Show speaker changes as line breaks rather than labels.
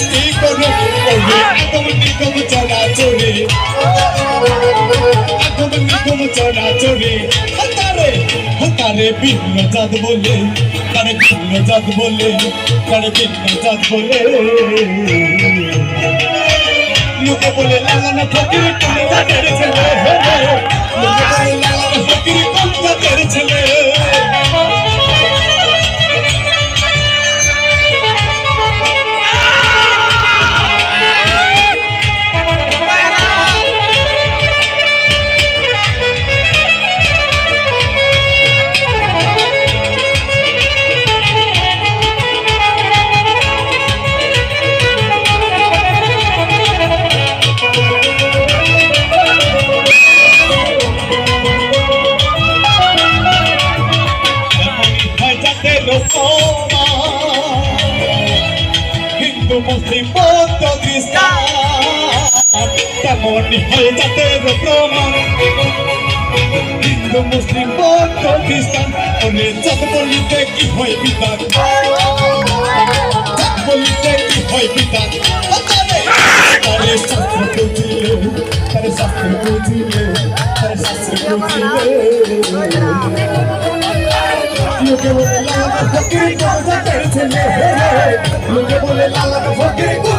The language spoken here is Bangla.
মস্তি করে আগম নিগম চড়া চড়ে আগম নিগম চড়া চড়ে হতারে হতারে ভিন্ন জাত বলে তারে ভিন্ন জাত বলে তারে ভিন্ন জাত বলে লোকে বলে লাগানো ফকির তুমি জাতের ছেলে হিন্দু, মুসলিম, বৌদ্ধ, খ্রিস্টান তেমনই হয় জাতের প্রমাণ। হিন্দু, মুসলিম, বৌদ্ধ, খ্রিস্টান ওরে জাত বলিতে কি হয় বিধান? জাত বলিতে কি হয় বিধান? তারে শাস্ত্র বুঝিলে, তারে শাস্ত্র বুঝিলে, তারে শাস্ত্র বুঝিলে। লালা ফকির ছেলে